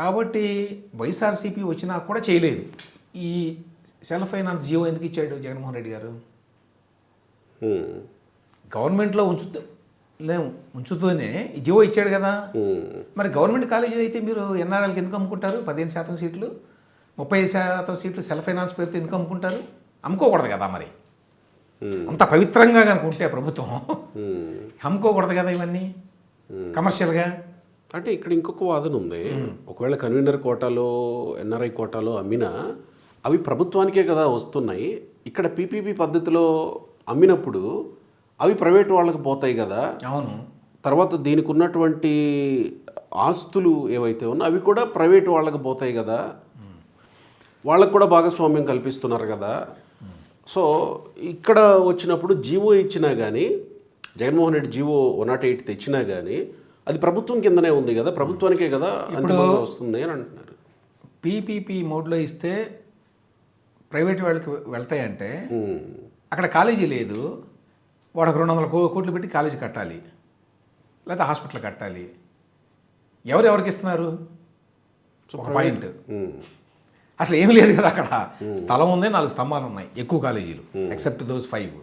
కాబట్టి వైఎస్ఆర్సీపీ వచ్చినా కూడా చేయలేదు. ఈ సెల్ఫ్ ఫైనాన్స్ జియో ఎందుకు ఇచ్చాడు జగన్మోహన్ రెడ్డి గారు? గవర్నమెంట్లో ఉంచుతూ లేవు ఉంచుతూనే జియో ఇచ్చాడు కదా. మరి గవర్నమెంట్ కాలేజీ అయితే మీరు ఎన్ఆర్ఎల్కి ఎందుకు అమ్ముకుంటారు? పదిహేను శాతం సీట్లు ముప్పై శాతం సీట్లు సెల్ఫ్ ఫైనాన్స్ పేరుతో ఎందుకు అమ్ముకుంటారు? అమ్ముకోకూడదు కదా మరి. అంత పవిత్రంగా కనుక ఉంటే ప్రభుత్వం. అమ్ముకోకూడదు కదా ఇవన్నీ. కమర్షియల్గా. అంటే ఇక్కడ ఇంకొక వాదన ఉంది. ఒకవేళ కన్వీనర్ కోటాలో ఎన్ఆర్ఐ కోటాలో అమ్మినా అవి ప్రభుత్వానికే కదా వస్తున్నాయి. ఇక్కడ పీపీపీ పద్ధతిలో అమ్మినప్పుడు అవి ప్రైవేట్ వాళ్ళకి పోతాయి కదా. అవును. తర్వాత దీనికి ఉన్నటువంటి ఆస్తులు ఏవైతే ఉన్నా అవి కూడా ప్రైవేట్ వాళ్ళకి పోతాయి కదా. వాళ్ళకు కూడా భాగస్వామ్యం కల్పిస్తున్నారు కదా. సో ఇక్కడ వచ్చినప్పుడు జీవో ఇచ్చినా కానీ Jaganmohan Reddy GO one not eight తెచ్చినా కానీ అది ప్రభుత్వం కిందనే ఉంది కదా ప్రభుత్వానికే కదా వస్తుంది అని అంటున్నారు. పీపీపీ మోడ్లో ఇస్తే ప్రైవేట్ వాళ్ళకి వెళ్తాయంటే అక్కడ కాలేజీ లేదు వాడు ఒక రెండు వందల కోట్లు పెట్టి కాలేజీ కట్టాలి లేదా హాస్పిటల్ కట్టాలి. ఎవరు ఎవరికి ఇస్తున్నారు? ఒక పాయింట్. అసలు ఏమీ లేదు కదా అక్కడ. స్థలం ఉంది నాలుగు స్తంభాలు ఉన్నాయి ఎక్కువ కాలేజీలు ఎక్సెప్ట్ దోస్ ఫైవ్